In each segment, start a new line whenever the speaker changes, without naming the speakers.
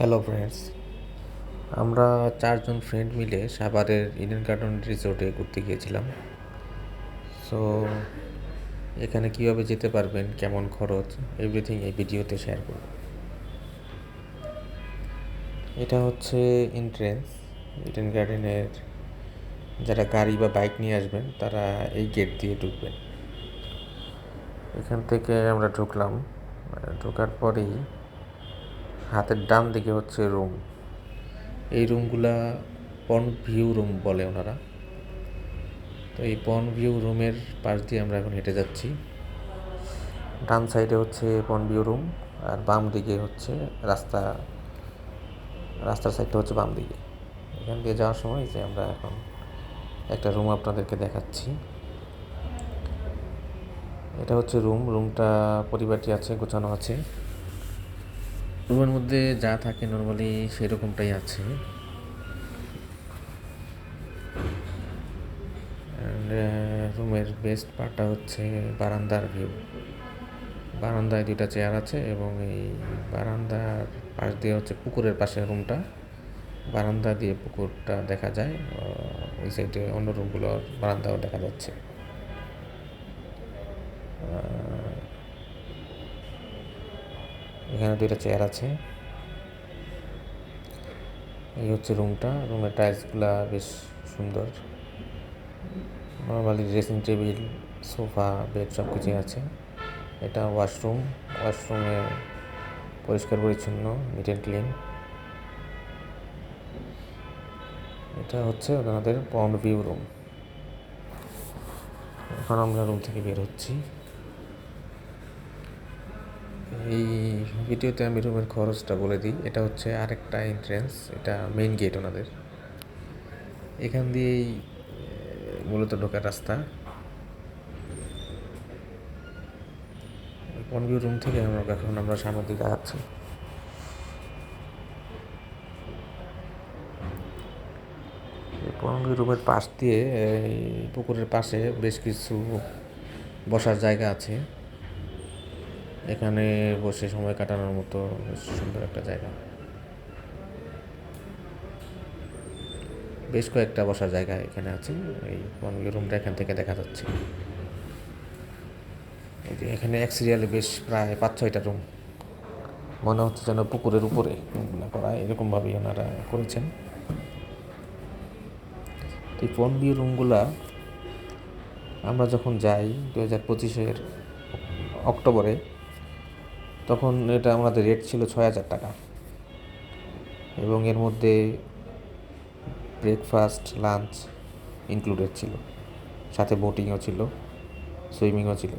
Hello friends আমরা চারজন friend মিলে সাভারের ইডেন গার্ডেন রিসোর্টে ঘুরতে গিয়েছিলাম। সো এখানে কীভাবে যেতে পারবেন, কেমন খরচ এভরিথিং এই ভিডিওতে শেয়ার করব। এটা হচ্ছে এন্ট্রেন্স ইডেন গার্ডেনের যারা গাড়ি বা বাইক নিয়ে আসবেন, তারা এই গেট দিয়ে ঢুকবেন। এখান থেকে আমরা ঢুকলাম। ঢোকার পরেই হাতের ডান দিকে হচ্ছে রুম এই রুমগুলা পন ভিউ রুম বলে ওনারা। তো এই পন ভিউ রুমের পাশ দিয়ে আমরা এখন হেঁটে যাচ্ছি। ডান সাইডে হচ্ছে পন ভিউ রুম আর বাম দিকে হচ্ছে রাস্তা, রাস্তার সাইডটা হচ্ছে বাম দিকে। এখান দিয়ে যাওয়ার সময় যে আমরা এখন একটা রুম আপনাদেরকে দেখাচ্ছি। এটা হচ্ছে রুম রুমটা পরিবারটি আছে, গোছানো আছে। রুমের মধ্যে যা থাকে নর্মালি সেরকমটাই আছে। রুমের বেস্ট পার্টটা হচ্ছে বারান্দার ভিউ বারান্দায় দুইটা চেয়ার আছে এবং এই বারান্দার পাশ দিয়ে হচ্ছে পুকুরের পাশে রুমটা বারান্দা দিয়ে পুকুরটা দেখা যায় ওই সাইডে অন্য রুমগুলোর বারান্দাও দেখা যাচ্ছে। এখানে দুইটা চেয়ার আছে। এই হচ্ছে রুমটা রুমের টাইলসগুলা বেশ সুন্দর। Normally dressing table sofa bed সব কিছুই আছে। এটা ওয়াশরুম ওয়াশরুমে পরিষ্কার, পরিচ্ছন্ন নিট অ্যান্ড ক্লিন এটা হচ্ছে ওনাদের পন্ড ভিউ রুম এখন আমরা রুম থেকে বের হচ্ছি। এই ভিডিওতে আমি রুমের খরচটা বলে দিই। এটা হচ্ছে আরেকটা এন্ট্রেন্স এটা মেইন গেট ওনাদের। এখান দিয়েই মূলত ঢোকার রাস্তা। পনভিউ রুম থেকে আমরা এখন আমরা সামনের দিকে আছি পনভিউ রুমের পাশ দিয়ে পুকুরের পাশে বেশ কিছু বসার জায়গা আছে। এখানে বসে সময় কাটানোর মতো সুন্দর একটা জায়গা। বেশ কয়েকটা বসার জায়গা এখানে আছে। এই বনগুলি রুমটা এখান থেকে দেখা যাচ্ছে। এই যে এখানে এক সিরিয়ালে বেশ প্রায় পাঁচ ছয়টা রুম মনে হচ্ছে যেন পুকুরের উপরে করা, এরকমভাবেই ওনারা করেছেন। এই ফোন বিউ রুমগুলা আমরা যখন যাই দু হাজার পঁচিশের অক্টোবরে তখন এটা আমাদের রেট ছিল ছয় হাজার টাকা। এবং এর মধ্যে ব্রেকফাস্ট লাঞ্চ ইনক্লুডেড ছিল। সাথে বোটিংও ছিল সুইমিংও ছিল।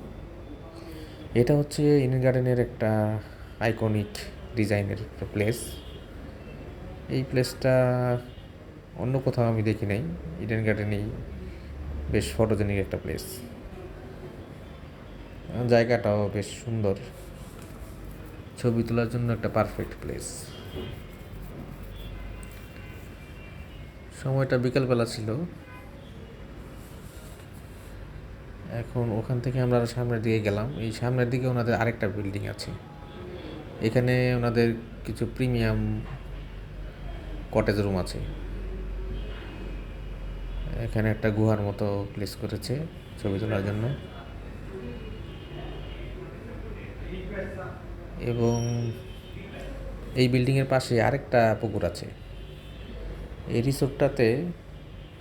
এটা হচ্ছে ইডেন গার্ডেনের একটা আইকনিক ডিজাইনের একটা প্লেস এই প্লেসটা অন্য কোথাও আমি দেখি নাই। ইডেন গার্ডেনেই বেশ ফটোজেনিক একটা প্লেস জায়গাটাও বেশ সুন্দর। ছবি তোলার জন্য একটা পারফেক্ট প্লেস সময়টা বিকালবেলা ছিল। এখন ওখান থেকে আমরা সামনের দিকে গেলাম। এই সামনের দিকে ওনাদের আরেকটা বিল্ডিং আছে। এখানে ওনাদের কিছু প্রিমিয়াম কটেজ রুম আছে। এখানে একটা গুহার মতো প্লেস করেছে ছবি তোলার জন্য। এবং এই বিল্ডিংয়ের পাশে আরেকটা পুকুর আছে। এই রিসোর্টটাতে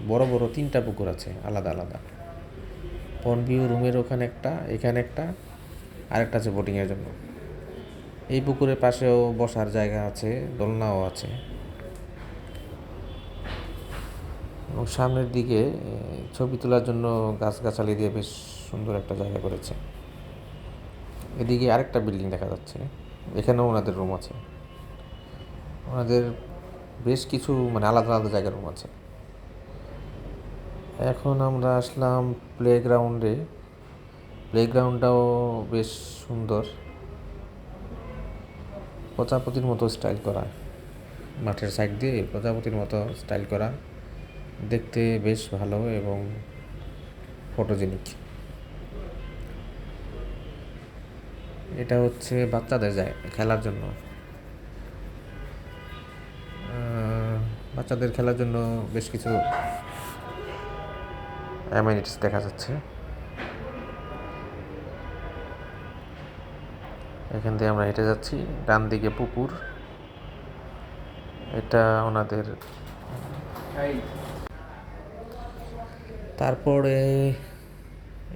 বড় বড় তিনটা পুকুর আছে, আলাদা আলাদা। পনভিউ রুমের ওখানে একটা, এখানে একটা, আরেকটা আছে বোটিংয়ের জন্য। এই পুকুরের পাশেও বসার জায়গা আছে, দোলনাও আছে। এবং সামনের দিকে ছবি তোলার জন্য গাছগাছালি দিয়ে বেশ সুন্দর একটা জায়গা করেছে। এদিকে আরেকটা বিল্ডিং দেখা যাচ্ছে। এখানেও ওনাদের রুম আছে। ওনাদের বেশ কিছু মানে আলাদা আলাদা জায়গার রুম আছে। এখন আমরা আসলাম প্লেগ্রাউন্ডে প্লেগ্রাউন্ডটাও বেশ সুন্দর। প্রজাপতির মতো স্টাইল করা। মাঠের সাইড দিয়ে প্রজাপতির মতো স্টাইল করা। দেখতে বেশ ভালো এবং ফটোজেনিক এটা হচ্ছে বাচ্চাদের যায়, খেলার জন্য। বাচ্চাদের খেলার জন্য বেশ কিছু অ্যামিনিটিস দেখা যাচ্ছে। এখান দিয়ে আমরা হেঁটে যাচ্ছি, ডান দিকে পুকুর। এটা ওনাদের তারপরে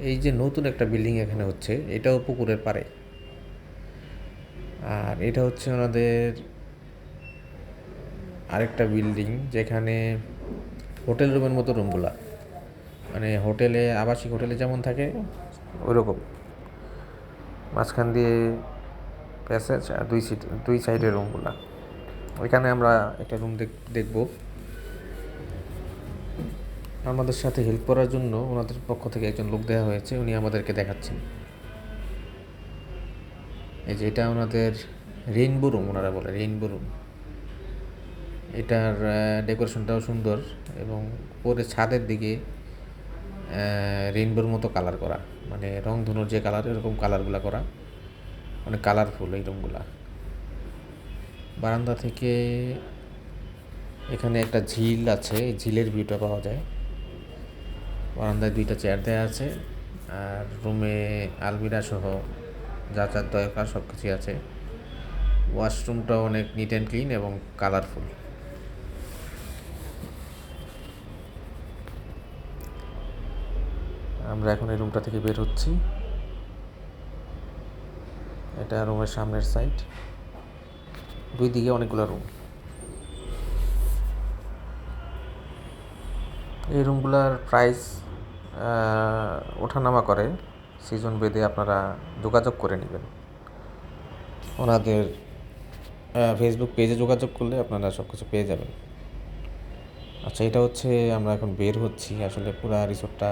এই যে নতুন একটা বিল্ডিং এখানে হচ্ছে, এটাও পুকুরের পাড়ে। আর এটা হচ্ছে ওনাদের আরেকটা বিল্ডিং যেখানে হোটেল রুমের মতো রুমগুলা মানে হোটেলে আবাসিক হোটেলে যেমন থাকে, ওইরকম। মাঝখান দিয়ে প্যাসেজ আর দুই সিট দুই সাইডের রুমগুলা ওইখানে আমরা একটা রুম দেখ, দেখব। আমাদের সাথে হেল্প করার জন্য ওনাদের পক্ষ থেকে একজন লোক দেওয়া হয়েছে, উনি আমাদেরকে দেখাচ্ছেন। এই যে এটা ওনাদের রেইনবো রুম ওনারা বলে রেইনবো রুম এটার ডেকোরেশনটাও সুন্দর এবং পরে ছাদের দিকে রেইনবোর মতো কালার করা। মানে রং ধনুর যে কালার এরকম কালারগুলো করা। মানে কালারফুল এই রুমগুলা বারান্দা থেকে এখানে একটা ঝিল আছে, এই ঝিলের ভিউটা পাওয়া যায়। বারান্দায় দুইটা চেয়ার দেওয়া আছে, আর রুমে আলমিরা সহ যা যা দরকার সব কিছুই আছে। ওয়াশরুমটাও অনেক নিট অ্যান্ড ক্লিন এবং কালারফুল আমরা এখন এই রুমটা থেকে বের হচ্ছি। এটা রুমের সামনের সাইড দুই দিকে অনেকগুলো রুম এই রুমগুলোর প্রাইস ওঠানামা করে। সিজন বেদে আপনারা যোগাযোগ করে নেবেন। ওনাদের ফেসবুক পেজে যোগাযোগ করলে আপনারা সব কিছু পেয়ে যাবেন। আচ্ছা এটা হচ্ছে আমরা এখন বের হচ্ছি। আসলে পুরা রিসোর্টটা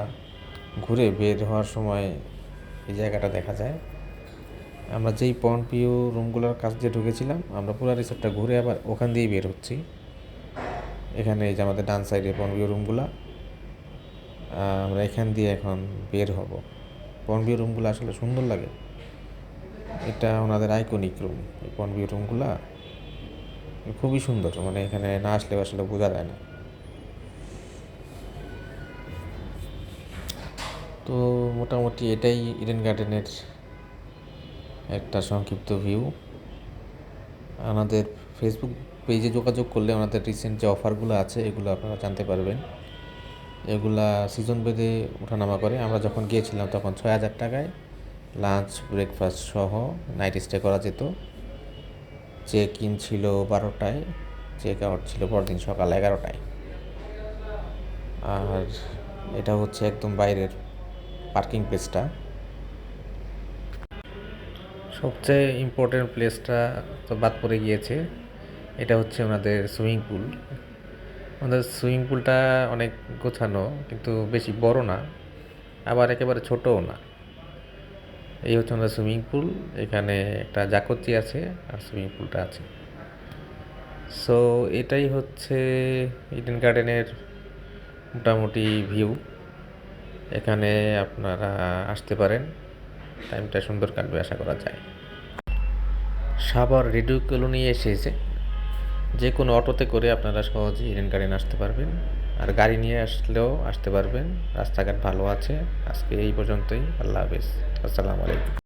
ঘুরে বের হওয়ার সময় এই জায়গাটা দেখা যায়। আমরা যেই পয়েন্ট পিও রুমগুলোর কাছ দিয়ে ঢুকেছিলাম, আমরা পুরো রিসোর্টটা ঘুরে আবার ওখান দিয়েই বের হচ্ছি। এখানে এই যে আমাদের ডান সাইডে পয়েন্ট রুমগুলো আমরা এখান দিয়ে এখন বের হব। পয়েন্ট রুমগুলো আসলে সুন্দর লাগে। এটা ওনাদের আইকনিক রুম এই পয়েন্ট রুমগুলো খুবই সুন্দর মানে এখানে না আসলে আসলে বোঝা যায় না। তো মোটামুটি এটাই ইডেন গার্ডেনের একটা সংক্ষিপ্ত ভিউ আমাদের ফেসবুক পেজে যোগাযোগ করলে আমাদের রিসেন্ট যে অফারগুলো আছে, এগুলো আপনারা জানতে পারবেন। এগুলা সিজন বেঁধে ওঠানামা করে। আমরা যখন গিয়েছিলাম তখন ছয় হাজার টাকায় লাঞ্চ ব্রেকফাস্ট সহ নাইট স্টে করা যেত। চেক ইন ছিল বারোটায় চেক আউট ছিল পরদিন সকাল এগারোটায়। আর এটা হচ্ছে একদম বাইরের পার্কিং প্লেসটা সবচেয়ে ইম্পর্টেন্ট প্লেসটা তো বাদ পড়ে গিয়েছে। এটা হচ্ছে ওনাদের সুইমিং পুল ওনাদের সুইমিং পুলটা অনেক গোছানো, কিন্তু বেশি বড় না, আবার একেবারে ছোটও না। এই হচ্ছে আমাদের সুইমিং পুল এখানে একটা জাকচি আছে আর সুইমিং পুলটা আছে। সো এটাই হচ্ছে ইডেন গার্ডেনের মোটামুটি ভিউ এখানে আপনারা আসতে পারেন টাইমটা সুন্দর কাটবে, আশা করা যায়। সাভার রেডিও কলোনি এসেছে। যে কোনো অটোতে করে আপনারা সহজেই ইডেন গার্ডেন আসতে পারবেন। আর গাড়ি নিয়ে আসলেও আসতে পারবেন। রাস্তাঘাট ভালো আছে। আজকে এই পর্যন্তই। আল্লাহ হাফেজ। আসসালামু আলাইকুম।